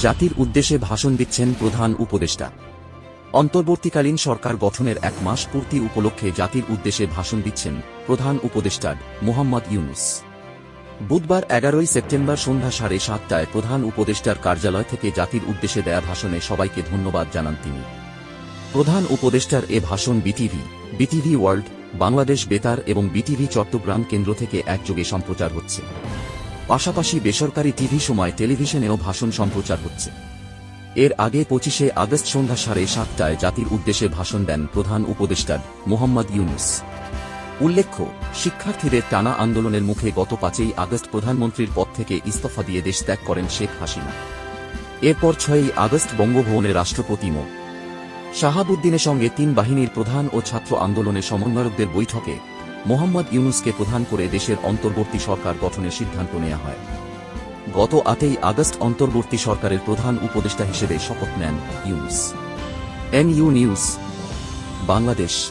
জাতির উদ্দেশ্যে ভাষণ দিচ্ছেন প্রধান উপদেষ্টা। অন্তর্বর্তীকালীন সরকার গঠনের এক মাস পূর্তি উপলক্ষে জাতির উদ্দেশ্যে ভাষণ দিচ্ছেন প্রধান উপদেষ্টা মোহাম্মদ ইউনুস। বুধবার এগারোই সেপ্টেম্বর সন্ধ্যা সাড়ে সাতটায় প্রধান উপদেষ্টার কার্যালয় থেকে জাতির উদ্দেশ্যে দেয়া ভাষণে সবাইকে ধন্যবাদ জানান তিনি। প্রধান উপদেষ্টার এ ভাষণ বিটিভি বিটিভি ওয়ার্ল্ড, বাংলাদেশ বেতার এবং বিটিভি চট্টগ্রাম কেন্দ্র থেকে একযোগে সম্প্রচার হচ্ছে। পাশাপাশি বেসরকারি টিভি সময় টেলিভিশনেও ভাষণ সম্প্রচার হচ্ছে। এর আগে পঁচিশে আগস্ট সন্ধ্যা সাড়ে সাতটায় জাতির উদ্দেশ্যে ভাষণ দেন প্রধান উপদেষ্টা মোহাম্মদ ইউনুস। উল্লেখ্য, শিক্ষার্থীদের টানা আন্দোলনের মুখে গত পাঁচই আগস্ট প্রধানমন্ত্রীর পদ থেকে ইস্তফা দিয়ে দেশ ত্যাগ করেন শেখ হাসিনা। এরপর ছয়ই আগস্ট বঙ্গভবনে রাষ্ট্রপতি মো। শাহাবুদ্দিনের সঙ্গে তিন বাহিনীর প্রধান ও ছাত্র আন্দোলনের সমন্বয়কদের বৈঠকে মোহাম্মদ ইউনুসকে প্রধান করে দেশের অন্তর্বর্তী সরকার গঠনের সিদ্ধান্ত নেওয়া হয়। গত আটই আগস্ট অন্তর্বর্তী সরকারের প্রধান উপদেষ্টা হিসেবে শপথ নেন Yunus. N U news, Bangladesh.